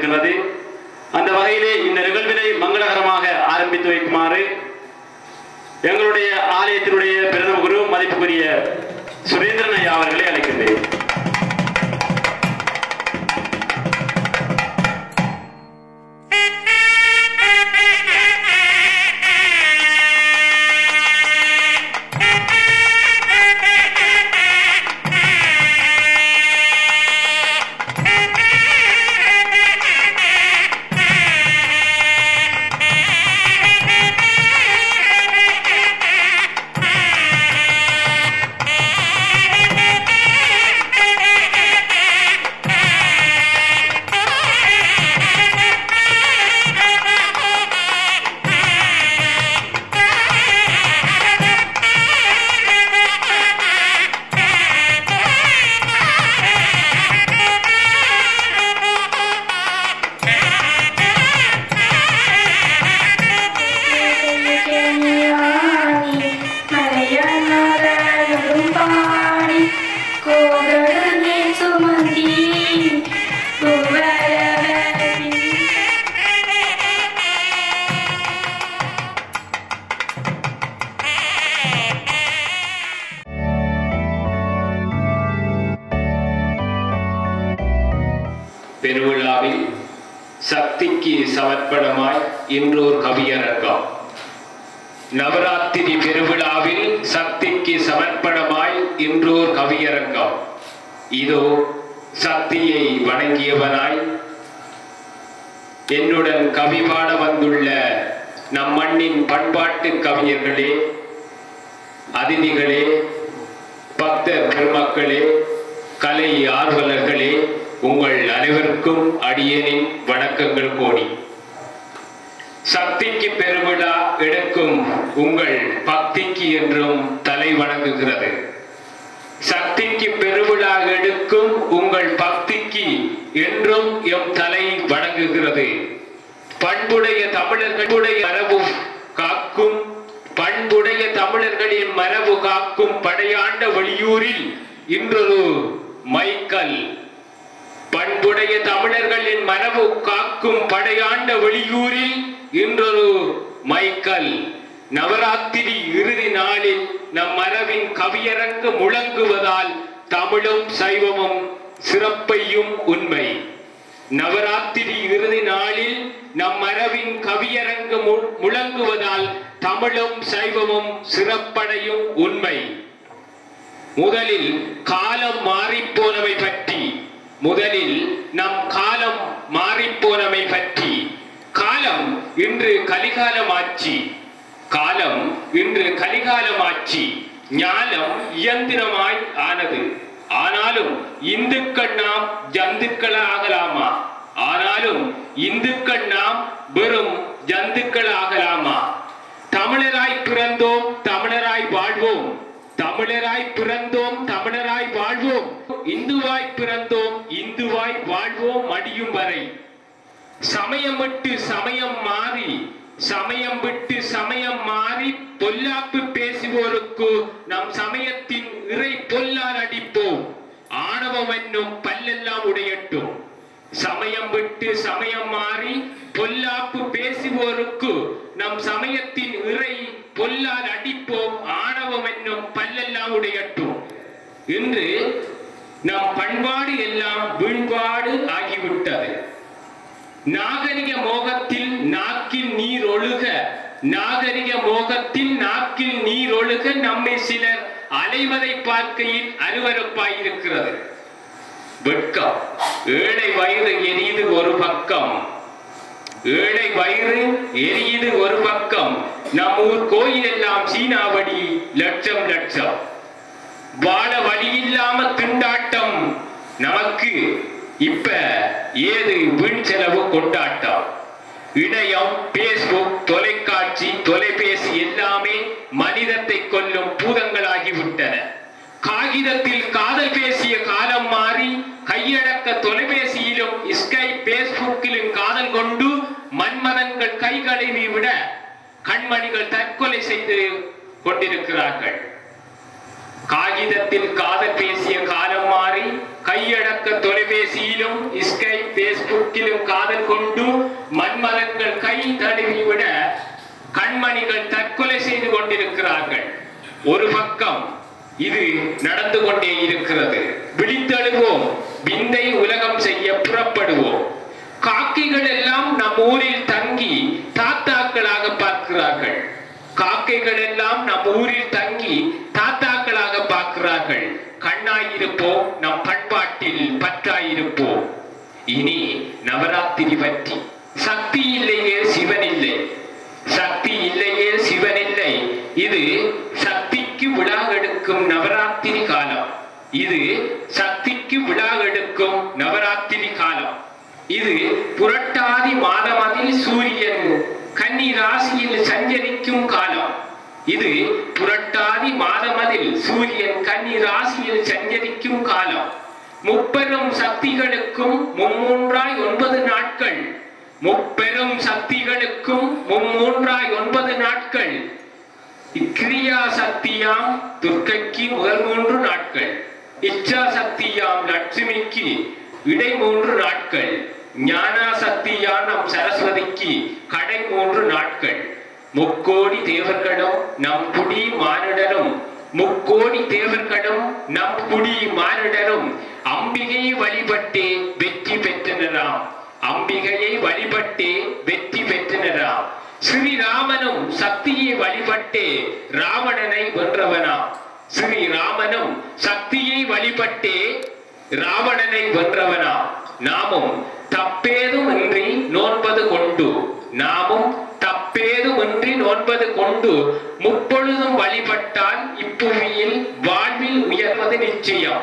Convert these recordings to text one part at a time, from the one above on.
இருக்கிறது அந்த வகையிலே இந்த நிகழ்வினை மங்களகரமாக ஆரம்பித்து வைக்குமாறு எங்களுடைய ஆலயத்தினுடைய பிரதம குரு மதிப்புக்குரிய சுரேந்திரன் ஐயா அவர்களை அழைக்கின்றேன். விழாவில் சக்திக்கு சமர்ப்பணமாய் இன்றோர் கவியரங்கம். நவராத்திரி பெருவிழாவில் சக்திக்கு சமர்ப்பணமாய் இன்றோர் கவியரங்கம். இதோ சக்தியை வணங்கியவனாய் என்னுடன் கவி பாட வந்துள்ள நம் மண்ணின் பண்பாட்டு கவிஞர்களே அதிதிகளே பக்தர் பெருமக்களே கலை ஆர்வலர்களே உங்கள் அனைவருக்கும் அடியனின் வணக்கங்கள் கோடி. சக்திக்கு பெருவிழா எடுக்கும் உங்கள் பக்திக்கு என்றும் தலை வணங்குகிறது. சக்திக்கு பெருவிழா எடுக்கும் உங்கள் பக்திக்கு என்றும் எம் தலை வணங்குகிறது. பண்புடைய தமிழர்களுடைய மரபு காக்கும் பண்புடைய தமிழர்களின் மரபு காக்கும் படையாண்ட வெளியூரில் இன்றொரு மைக்கல் பண்புடைய தமிழர்களின் மரபு காக்கும் படையாண்ட வெளியூரில் இன்றொரு மைக்கல். நவராத்திரி இறுதி நாளில் நம் மரபின் கவியரங்கு முழங்குவதால் தமிழும் சைவமும் சிறப்பையும் உண்மை. நவராத்திரி இறுதி நாளில் நம் மரபின் கவியரங்கு மு- முழங்குவதால் தமிழும் சைவமும் சிறப்படையும் உண்மை. முதலில் காலம் மாறிப்போனவை பற்றி முதலில் நம் காலம் மாறிப்போனவை பற்றி. காலம் இன்று கலிகாலமாச்சி. காலம் இன்று கலிகாலமாச்சி. ஞானம் இயந்திரமாய் ஆனது. ஆனாலும் இந்துக்கள் நாம் ஜந்துக்களாகலாமா? ஆனாலும் இந்துக்கள் நாம் வெறும் ஜந்துக்களாகலாமா? தமிழராய் பிறந்தோம் தமிழராய் வாழ்வோம். தமிழராய் பிறந்தோம் தமிழராய் வாழ்வோம். இந்துவாய் பிறந்தோம் இந்துவாய் வாழ்வோம் மடியும் வரை. சமயம் விட்டு சமயம் மாறி சமயம் விட்டு சமயம் மாறி பொல்லாப்பு பேசுவோருக்கு நம் சமயத்தின் இறை பொல்லால் அடிப்போம். ஆணவம் என்னும் பல்லெல்லாம் உடையட்டும். சமயம் விட்டு சமயம் மாறி பொல்லாப்பு பேசுவோருக்கு நம் சமயத்தின் இறை பொல்லால் அடிப்போம் ஆணவம் என்னும் பல்லெல்லாம் உடையட்டும் என்று நம் பண்பாடு எல்லாம் வீண்பாடு ஆகிவிட்டது. நாகரிக மோகத்தில் நாக்கில் நீர் ஒழுக நாகரிக மோகத்தில் நாக்கில் நீர் ஒழுக நம்மை சிலர் அலைவதை பார்க்கையில் அருவறுப்பாயிருக்கிறது வெட்கம். ஏழை வயிறு எரியுது ஒரு பக்கம். ஏழை வயிறு எரியுது ஒரு பக்கம். நம் ஊர் கோயில் எல்லாம் சீனாவடி லட்சம் லட்சம். வாழ வழி இல்லாம திண்டாட்டம். நமக்கு இப்ப ஏது வீண் செலவு கொண்டாட்டம்? இணையம் பேஸ்புக் தொலைக்காட்சி தொலைபேசி எல்லாமே மனிதத்தை கொல்லும் பூதங்களாகிவிட்டன. காகிதத்தில் காதல் பேசிய காலம் மாறி கையடக்க தொலைபேசி ஸ்கை பேஸ்புக்கிலும் காதல் கொண்டு மன்மதன்கள் மண்மதங்கள் மனைவி விட கண்மணிகள் தற்கொலை செய்து கொண்டிருக்கிறார்கள். காகிதத்தில் காதல் பேசிய காலம் மாறி கையடக்க தொலைபேசியிலும் ஸ்கைப் பேஸ்புக்கிலும் காதல் கொண்டு மண்மதங்கள் கை தழுவி விட கண்மணிகள் தற்கொலை செய்து கொண்டிருக்கிறார்கள். ஒரு பக்கம் இது நடந்து கொண்டே இருக்கிறது. விழித்தழுவோம். விந்தை உலகம் செய்ய புறப்படுவோம். காக்கிகள் எல்லாம் நம் ஊரில் தங்கி தாத்தாக்களாக பார்க்கிறார்கள் பிள்ளைகள் எல்லாம் நம் ஊரில் தங்கி தாத்தாக்களாக பார்க்கிறார்கள். கண்ணாயிருப்போம் நம் பண்பாட்டில் பற்றாயிருப்போம் இனி நவராத்திரி பற்றி. சக்தி இல்லையே சிவன் இல்லை சக்தி இல்லையே சிவன் இல்லை இது சக்திக்கு விழா எடுக்கும் நவராத்திரி காலம். இது சக்திக்கு விழா எடுக்கும் நவராத்திரி காலம். இது புரட்டாதி மாதமதில் சூரியன் கன்னி ராசியில் சஞ்சரிக்கும் காலம். இது புரட்டாதி மாதமதில் சூரியன் கன்னி ராசியில் சஞ்சரிக்கும் காலம். முப்பெரும் சக்திகளுக்கும் மும்மூன்றாய் ஒன்பது நாட்கள். முப்பெரும் சக்திகளுக்கும் மும்மூன்றாய் ஒன்பது நாட்கள். இக்கிரியா சக்தியாம் துர்க்கைக்கு முதல் மூன்று நாட்கள். இச்சா சக்தியாம் லட்சுமிக்கு இடை மூன்று நாட்கள். ஞானா சக்தியாம் நம் சரஸ்வதிக்கு கடை மூன்று நாட்கள். முக்கோடி தேவர்களும் நம் புடி மானிடரும் முக்கோடி தேவர்களும் நம் புடி மானிடரும் அம்பிகையை வழிபட்டே வெற்றி பெற்றனராம். அம்பிகையை வழிபட்டே வெற்றி பெற்றனராம். ஸ்ரீராமனும் சக்தியை வழிபட்டே ராவணனை வென்றவனாம். ஸ்ரீராமனும் சக்தியை வழிபட்டே ராவணனை வென்றவனாம். நாமும் தப்பேதும் இன்றி நோன்பது கொண்டு நாமும் ஒன்பது கொண்டு முப்பொழுதும் வழிபட்டால் இப்புவியில் வாழ்வில் உயர்வது நிச்சயம்.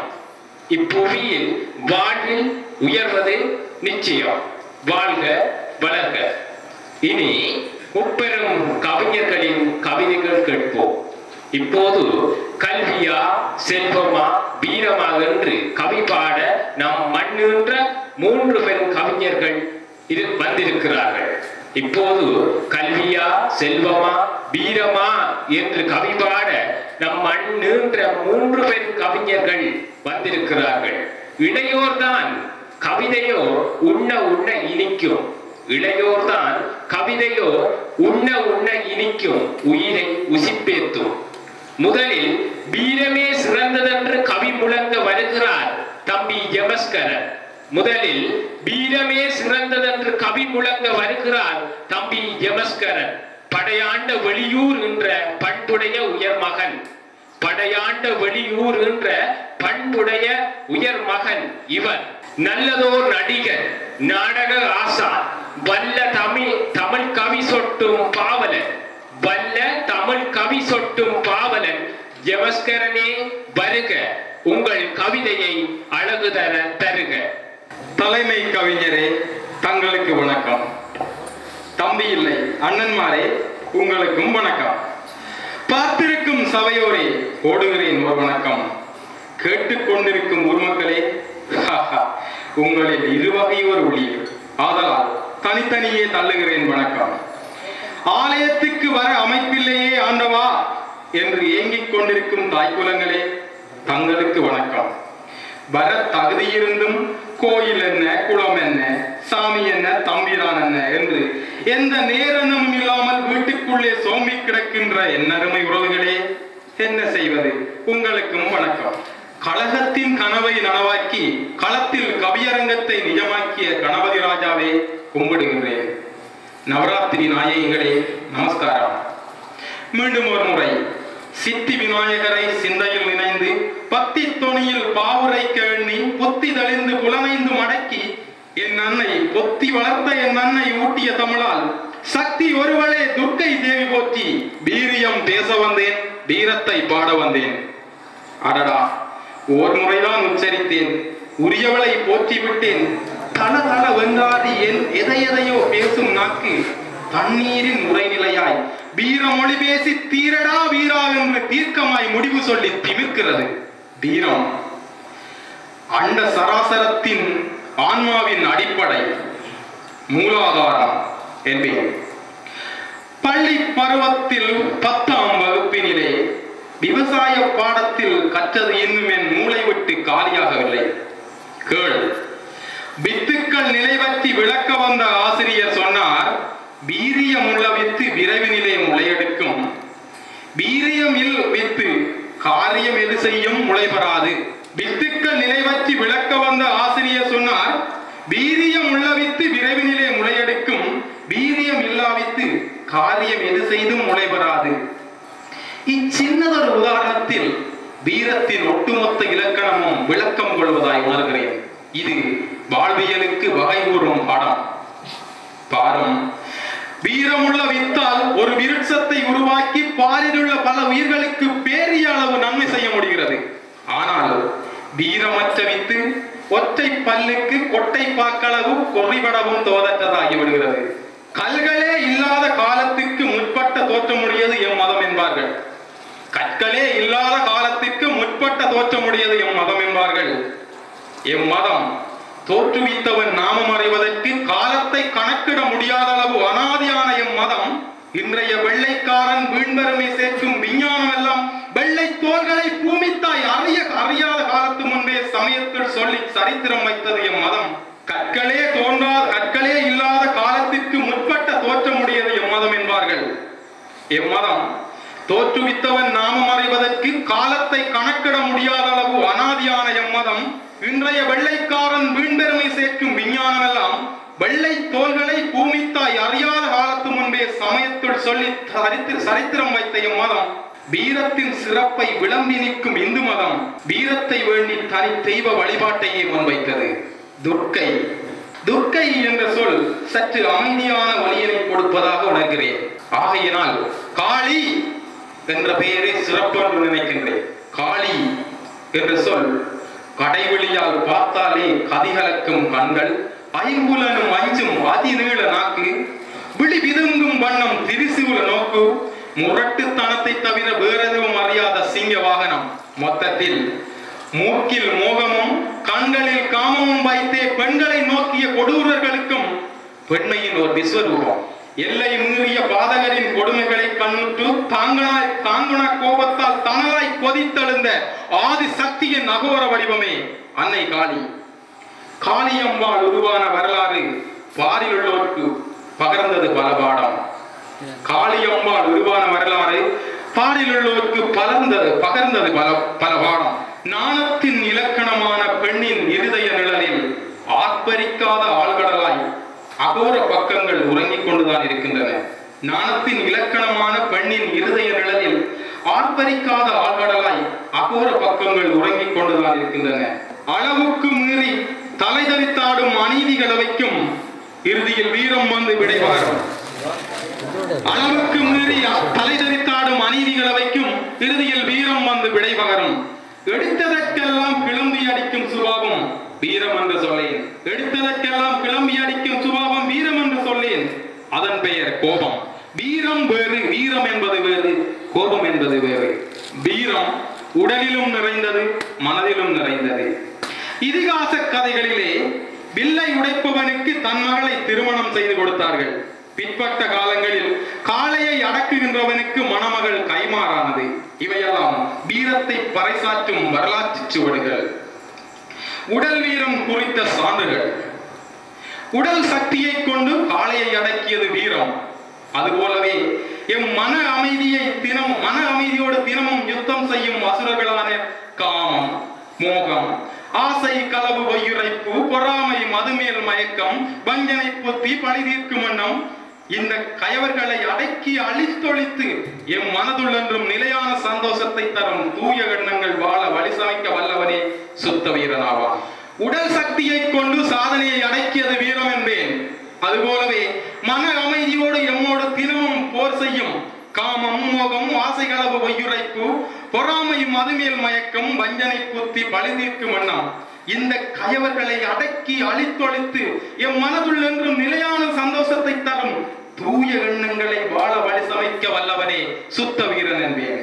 இப்புவியில் வாழ்வில் உயர்வது நிச்சயம். வாழ்க வளர்க. இனி முப்பெரும் கவிஞர்களின் கவிதைகள் கேட்போம். இப்போது கல்வியா செல்வமா வீரமாக என்று கவி பாட நம் மண்ணுன்ற மூன்று பெரும் கவிஞர்கள் இது வந்திருக்கிறார்கள். இப்போது கல்வியா செல்வமா வீரமா என்று கவி பாட நம் மண்ணுன்ற மூன்று பெண் கவிஞர்கள் வந்திருக்கிறார்கள். இளையோர்தான் கவிதையோ உண்ண உண்ண இனிக்கும். இளையோர்தான் கவிதையோ உண்ண உண்ண இனிக்கும். உயிரை உசிப்பேத்தும். முதலில் வீரமே சிறந்ததென்று கவி முழங்க வருகிறார் தம்பி ஜமஸ்கரன் முதலில் வீரமே சிறந்ததென்று கவி முழங்க வருகிறார் தம்பி யமஸ்கரன். படையாண்ட வெளியூர் என்ற பண்புடைய உயர் மகன் படையாண்ட வெளியூர் என்ற பண்புடைய உயர் மகன் இவர். நல்லதோர் நடிகர் நாடக ஆசா வல்ல தமிழ் தமிழ் கவி சொட்டும் பாவலன். வல்ல தமிழ் கவி சொட்டும் பாவலன் ஜெமஸ்கரனே வருக. உங்கள் கவிதையை அழகு தர தருக. தலைமை கவிஞரே தங்களுக்கு வணக்கம். தம்பி இல்லை அண்ணன்மாரே உங்களுக்கும் வணக்கம். பார்த்திருக்கும் சபையோரே ஓடுகிறேன் ஒரு வணக்கம். கேட்டுக்கொண்டிருக்கும் உருமக்களே உங்களில் இருவகையோர் ஒளியில் ஆதலால் தனித்தனியே தள்ளுகிறேன் வணக்கம். ஆலயத்துக்கு வர அமைப்பில்லையே ஆண்டவா என்று ஏங்கிக் கொண்டிருக்கும் தாய்க்குலங்களே தங்களுக்கு வணக்கம். வர தகுதியிருந்தும் கோயில் என்ன குளம் என்ன சாமி என்ன தம்பிதான் என்ன என்று எந்த நேரமும் இல்லாமல் வீட்டுக்குள்ளே சோம்பி கிடக்கின்ற என்னருமை உறவுகளே என்ன செய்வது? உங்களுக்கும் வணக்கம். கழகத்தின் கனவை நனவாக்கி களத்தில் கவியரங்கத்தை நிஜமாக்கிய கணபதி ராஜாவே கும்பிடுகின்றேன். நவராத்திரி நாயகங்களே நமஸ்காரம். மீண்டும் ஒரு முறை. சித்தி விநாயகரை சிந்தையில் நினைந்து பத்தி தொனியில் பாவுரை எண்ணி பொத்தி தளிந்து புலனைந்து மடக்கி என் அன்னை பொத்தி வளர்த்த என் அன்னை ஊட்டிய தமிழால் சக்தி ஒருவளே துர்க்கை தேவி போற்றி வீரியம் பேச வந்தேன் வீரத்தை பாட வந்தேன். அடடா ஓர் முறைதான் உச்சரித்தேன் உரியவளை போற்றி விட்டேன் தள தள வென்றாடி என் எதை எதையோ பேசும் நாக்கு தண்ணீரின் உரைநிலையாய் வீரமொழி பேசி தீரடா வீரா என்று தீர்க்கமாய் முடிவு சொல்லி திமிர்க்கிறது. தீரம். அண்ட சராசரத்தின் ஆன்மாவின் அடிப்படை. மூலாதாரம் என்பேன். பருவத்தில் பத்தாம் வகுப்பினிலே விவசாய பாடத்தில் கற்றது இன்னும் என் மூளை விட்டு காலியாகவில்லை. கேள். வித்துக்கள் நிலைவற்றி விளக்க வந்த ஆசிரியர் சொன்னார் வீரியம் உள்ளவித்து விரைவு நிலையம் முளையெடுக்கும். வீரியம் இல் வித்து காரியம் எது செய்யும் முளைபெறாது வித்துக்கள் நிலைவற்றி விளக்க வந்த ஆசிரியர் சொன்னார் வீரியம் உள்ளவித்து விரைவு நிலையம் முளையெடுக்கும். வீரியம் இல்லாவித்து காரியம் எது செய்தும் முளைபெறாது இச்சின்னதொரு உதாரணத்தில் வீரத்தின் ஒட்டுமொத்த இலக்கணமும் விளக்கம் கொள்வதாய் உணர்கிறேன். இது வாழ்வியலுக்கு வகை கூறும் பாடம். பாரும் வீரமுள்ள வித்தால் ஒரு விருட்சத்தை உருவாக்கி பாரிலுள்ள பல உயிர்களுக்கு பேரிய அளவு நன்மை செய்ய முடிகிறது. ஆனால் வீரமற்ற வித்து ஒற்றை பல்லுக்கு கொட்டை பாக்களவும் கொறிபடவும் தோதற்றதாகி விடுகிறது. கல்களே இல்லாத காலத்துக்கு முற்பட்ட தோற்றமுடையது எம் மதம் என்பார்கள். கற்களே இல்லாத காலத்திற்கு முற்பட்ட தோற்றமுடையது எம் மதம் என்பார்கள். எம் மதம் தோற்றுவித்தவன் நாமம் அறிவதற்கு காலத்தை கணக்கிட முடியாத அளவு மதம். இன்றைய வெள்ளைக்காரன் வீண்பெருமை சேர்க்கும் விஞ்ஞானம் எல்லாம் வெள்ளை தோள்களை பூமித்தாய் அறிய அறியாத காலத்து முன்பே சமயத்தில் சொல்லி சரித்திரம் வைத்தது எம் மதம். கற்களே தோன்றா கற்களே இல்லாத காலத்திற்கு முற்பட்ட தோற்றமுடையது எம் மதம் என்பார்கள். எம்மதம் தோற்றுவித்தவன் நாமம் அறிவதற்கு காலத்தை கணக்கிட முடியாத அளவு அனாதியான எம்மதம் இன்றைய வெள்ளைக்காரன் வீண்பெருமை சேர்க்கும் விஞ்ஞானம் எல்லாம் வெள்ளை தோள்கள் பூமித்தாய் அறியாத காலத்து முன்பே சமயத்துள் சொல்லி சரித்திர சரித்திரம் வைத்த எம்மதம் வீரத்தின் சிறப்பை விளம்பி நிற்கும் இந்து மதம். வீரத்தை வேண்டி தனி தெய்வ வழிபாட்டையே முன்வைத்தது. துர்க்கை. துர்க்கை என்ற சொல் சற்று அமைதியான வழியினை கொடுப்பதாக உணர்கிறேன். ஆகையினால் காளி என்ற பெயரே சிறப்பு என்று நினைக்கின்றேன். காளி என்ற சொல் கடைவெளியால் பார்த்தாலே கதிகலக்கும் கண்கள் ஐம்புலனும் அஞ்சும் அதிநீள நாக்கு விழி விதுங்கும் வண்ணம் திரிசூல நோக்கு முரட்டுத்தனத்தை தவிர வேறெதுவும் அறியாத சிங்க வாகனம். மொத்தத்தில் மூக்கில் மோகமும் கண்களில் காமமும் வைத்தே பெண்களை நோக்கிய கொடூரர்களுக்கும் பெண்மையின் ஒரு விஸ்வரூபம். எல்லை மீறிய பாதகரின் கொடுமைகளை கண்ணுற்று தாங்களாய் தாங்குண கோபத்தால் தனலாய் கொதித்தெழுந்த ஆதி சக்தியின் அகோர வடிவமே அன்னை காளி. காளியம்பாள் உருவான வரலாறு பாரியுள்ளோருக்கு பகர்ந்தது பல பாடம் காளியம்மாள் உருவான வரலாறு பாரிலுள்ளோருக்கு பலர்ந்தது பகர்ந்தது பல பல பாடம் நாணத்தின் இலக்கணமான பெண்ணின் இருதய நிழலில் ஆர்ப்பரிக்காத ஆழ்கடலாய் அகோர பக்கங்கள் உறங்கிக் கொண்டுதான் இருக்கின்றன. நாணத்தின் இலக்கணமான பெண்ணின் இருதய நிழலில் ஆர்ப்பரிக்காத ஆழ்கடலாய் அகோர பக்கங்கள் உறங்கிக் கொண்டுதான் இருக்கின்றன. அளவுக்கு மீறி தலைதறித்தாடும் அநீதிகளை வைக்கும் இறுதியில் வீரம் வந்து விடைவார் அளவுக்கு மீறி தலைதறித்தாடும் அநீதிகள் வைக்கும் இறுதியில் வீரம் வந்து விடைபகரும். எடுத்ததற்கெல்லாம் கிளம்பி அடிக்கும் சுபாவம் வீரம் என்று சொல்லேன். எடுத்ததற்கெல்லாம் கிளம்பி அடிக்கும் சுபாவம் வீரம் என்று சொல்லேன். அதன் பெயர் கோபம். வீரம் வேறு வீரம் என்பது வேறு கோபம் என்பது வேறு. வீரம் உடலிலும் நிறைந்தது மனதிலும் நிறைந்தது. இதிகாச கதைகளிலே வில்லை உடைப்பவனுக்கு தன் மகளை திருமணம் செய்து கொடுத்தார்கள். பிற்பட்ட காலங்களில் காளையை அடக்குகின்றவனுக்கு மணமகள் கைமாறானது. இவையெல்லாம் வீரத்தை பறைசாற்றும் வரலாற்று சுவடுகள். உடல் வீரம் குறித்த சான்றுகள். உடல் சக்தியை கொண்டு காளையை அடக்கியது வீரம். அதுபோலவே எம் மன அமைதியை தினம் மன அமைதியோடு தினமும் யுத்தம் செய்யும் அசுரர்களான காமம் மோகம் ஆசை களவு வையுரைப்பு பொறாமை மதுமேல் மயக்கம் வஞ்சனை புத்தி பழி தீர்க்கும் எண்ணம் இந்த கயவர்களை அடக்கி அழித்தொழித்து எம் மனதுள்ளென்றும் நிலையான சந்தோஷத்தை தரும் தூய எண்ணங்கள் வாழ வலிசமைக்க வல்லவனே சுத்த வீரனாவான். உடல் சக்தியை கொண்டு சாதனையை அடக்கியது வீரம் என்பேன். அதுபோலவே மன அமைதியோடு எம்மோடு தினமும் போர் செய்யும். காமம் மோகம் ஆசைகளவு வையுரைப்பு பொறாமை மதுமேல் மயக்கம் வஞ்சனை கூத்தி பழி தீர்க்கும் எண்ணம் இந்த கயவர்களை அடக்கி அழித்தொழித்து எம் மனதுள் என்றும் நிலையான சந்தோஷத்தை தரும் தூய எண்ணங்களை வாழ வழி சமைக்க வல்லவனே சுத்த வீரன் என்பேன்.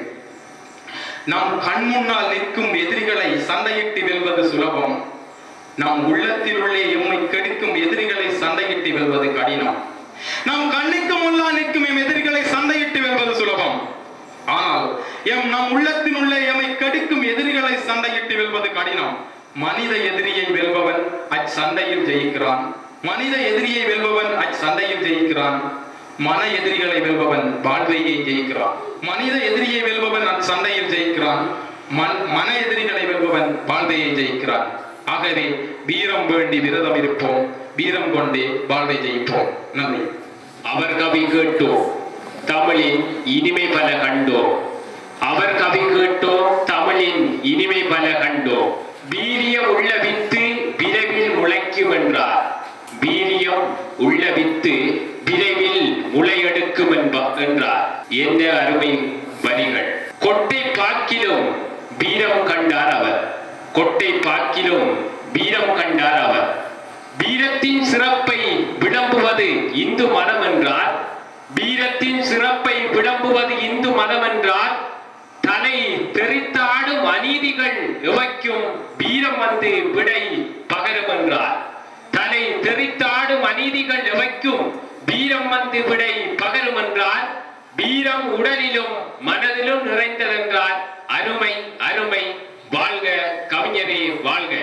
நம் கண் முன்னால் நிற்கும் எதிரிகளை சண்டையிட்டு வெல்வது சுலபம். நம் உள்ளத்தில் உள்ளே எம்மை கெடுக்கும் எதிரிகளை சண்டையிட்டு வெல்வது கடினம். நம் கண்ணுக்கு முன்னால் நிற்கும் எம் எதிரிகளை சண்டையிட்டு வெல்வது சுலபம். ஆனால் எம் நம் உள்ளத்தில் உள்ள எமை கடிக்கும் எதிரிகளை சண்டையிட்டு வெல்வது கடினம். மனித எதிரியை வெல்பவன் அச்சண்டையில் ஜெயிக்கிறான். மனித எதிரியை வெல்பவன் அச்சண்டையில் ஜெயிக்கிறான். மன எதிரிகளை வெல்பவன் வாழ்வையை ஜெயிக்கிறான். மனித எதிரியை வெல்பவன் அச்சண்டையில் ஜெயிக்கிறான். மன் மன எதிரிகளை வெல்பவன் வாழ்வையை ஜெயிக்கிறான். ஆகவே வீரம் வேண்டி விரதம் இருப்போம். வீரம் கொண்டே வாழ்வை ஜெயிப்போம். நன்றி. அவர் கவி கேட்டோம். தமிழின் இனிமை பல கண்டோம். அவர் கவி கேட்டோம் தமிழின் இனிமை பல கண்டோம். வீரியம் உள்ள வித்து விரைவில் முளைக்கும் என்றார் வீரியம் உள்ள வித்து விரைவில் முளையெடுக்கும் என்றார். என்ன அருமை வரிகள். கொட்டை பாக்கிலும் வீரம் கண்டார் அவர். கொட்டை பாக்கிலும் வீரம் கண்டார் அவர். வீரத்தின் சிறப்பை விளம்புவது இந்து மனம் என்றால் சிறப்பை விளம்புவது இந்து மதம் என்றால் தலை தெரித்தாடும் அநீதிகள் இவைக்கும் வீரம் வந்து விடை பகரும் என்றார் தலை தெரித்தாடும் அநீதிகள் இவைக்கும் வீரம் வந்து விடை பகரும் என்றார் வீரம் உடலிலும் மனதிலும் நிறைந்ததென்றார் அருமை அருமை வாழ்க கவிஞரே வாழ்க.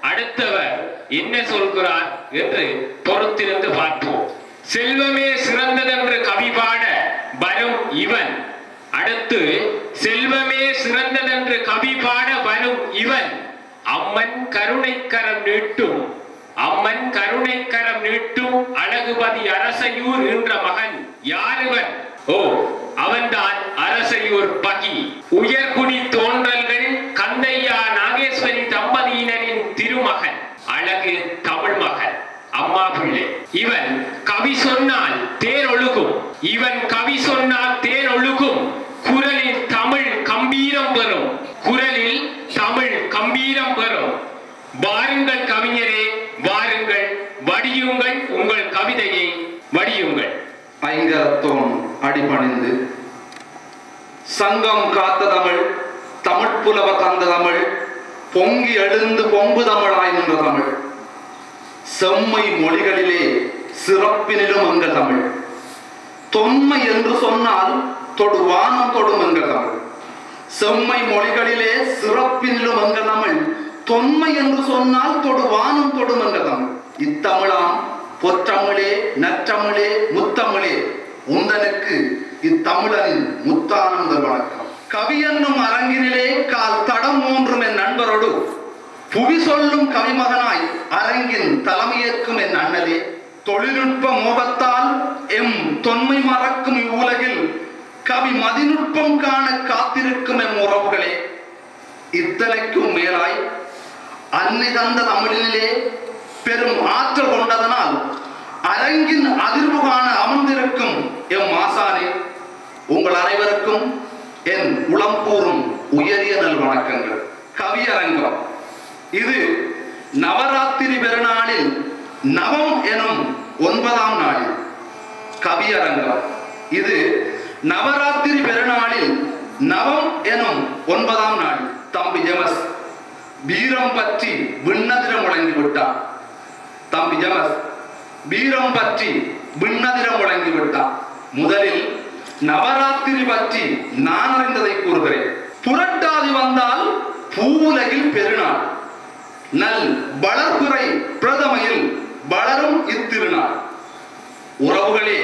அடுத்தவர் என்ன சொல்கிறார் என்று பொறுத்திருந்து பார்ப்போம். செல்வமே சிறந்ததென்று கவி பாட வரும் இவன். அடுத்து செல்வமே சிறந்ததென்று கவி பாட வரும் இவன். அம்மன் கருணைக்கரம் நீட்டும். அம்மன் கருணைக்கரம் நீட்டும். அழகுபதி அரசையூர் என்ற மகன் யாருவன் ஓ அவன்தான் அரசையூர் பகி. உயர்குடி தோன்றல்கள் கந்தையா நாகேஸ்வரி தம்பதியினரின் திருமகன். அழகு தமிழ் மகன். அம்மா பிள்ளை. இவன் கவி சொன்னால் தேர் ஒழுகும். இவன் சொன்னால் தேர் ஒழுகும். குரலில் தமிழ் கம்பீரம் வரும். குரலில் தமிழ் கம்பீரம் வரும். வாருங்கள் கவிஞரே வாருங்கள் வடியுங்கள் உங்கள் கவிதையை வடியுங்கள். ஐங்கரத்துவம் அடிபணிந்து சங்கம் காத்த தமிழ் தமிழ் புலவ தந்த தமிழ் பொங்கி எழுந்து பொங்கு தமிழாய் நின்ற தமிழ். செம்மை மொழிகளிலே சிறப்பினிலும் எங்கள் தமிழ். தொன்மை என்று சொன்னால் தொடு வானம் தொடும் எங்கள் தமிழ் செம்மை மொழிகளிலே சிறப்பினிலும் எங்கள் தமிழ் தொன்மை என்று சொன்னால் தொடு வானம் தொடும் எங்கள் தமிழ் இத்தமிழாம் பொற்றமிழே நற்றமிழே முத்தமிழே. உந்தனுக்கு இத்தமிழனின் முத்தானந்த வணக்கம். கவி என்னும் அரங்கினிலே கால் தடம் மூன்றும் என் நண்பரோடு. புவி சொல்லும் கவிமகனாய் அரங்கின் தலைமையேற்கும் என் அண்ணலே. தொழில்நுட்ப மோகத்தால் எம் தொன்மை மறக்கும் இவ்வுலகில் கவி மதிநுட்பம் காண காத்திருக்கும் எம் உறவுகளே. இத்தனைக்கும் மேலாய் அன்னை தந்த தமிழிலே பெரும் ஆற்றல் கொண்டதனால் அரங்கின் அதிர்வு காண அமர்ந்திருக்கும் எம் ஆசானே உங்கள் அனைவருக்கும் என் உளம் கூறும் உயரிய நல் வணக்கங்கள். கவியரங்கம். இது நவராத்திரி பெருநாளில் நவம் எனும் ஒன்பதாம் நாளில் கவியரங்கம். இது நவராத்திரி பெருநாளில் நவம் எனும் ஒன்பதாம் நாள் தம்பி ஜெமஸ் வீரம் பற்றி விண்ணதிரம் முழங்கி விட்டார். தம்பி ஜெமஸ் வீரம் பற்றி விண்ணதிரம் முழங்கி விட்டார். முதலில் நவராத்திரி பற்றி நான் அறிந்ததை கூறுகிறேன். புரட்டாதி வந்தால் பூவுலகில் பெருநாள். நல் வளர்குறை பிரதமையில் திருநாள். உறவுகளே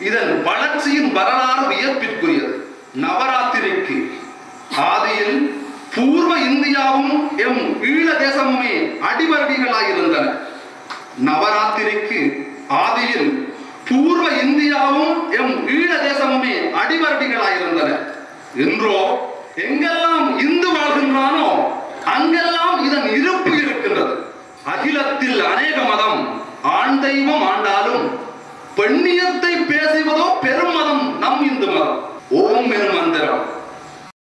இதன் வளர்ச்சியின் வரலாறு வியப்பிற்குரியது. நவராத்திரிக்கு ஆதியில் பூர்வ இந்தியாவும் எம் ஈழ தேசமுமே அடிவரடிகளாயிருந்தன நவராத்திரிக்கு ஆதியில் பூர்வ இந்தியாவும் எம் ஈழ தேசமுமே அடிவரடிகளாயிருந்தன என்றோ எங்கெல்லாம் இந்து வாழ்கின்றானோ அங்கெல்லாம் இதன் இருப்பு இருக்கின்றது. அகிலத்தில் அநேக மதம் ஆண் தெய்வம் ஆண்டாலும் பெண்ணியத்தை பேசுவதோ பெரும் மதம் நம் இந்து மதம். ஓம் எனும் மந்திரம்.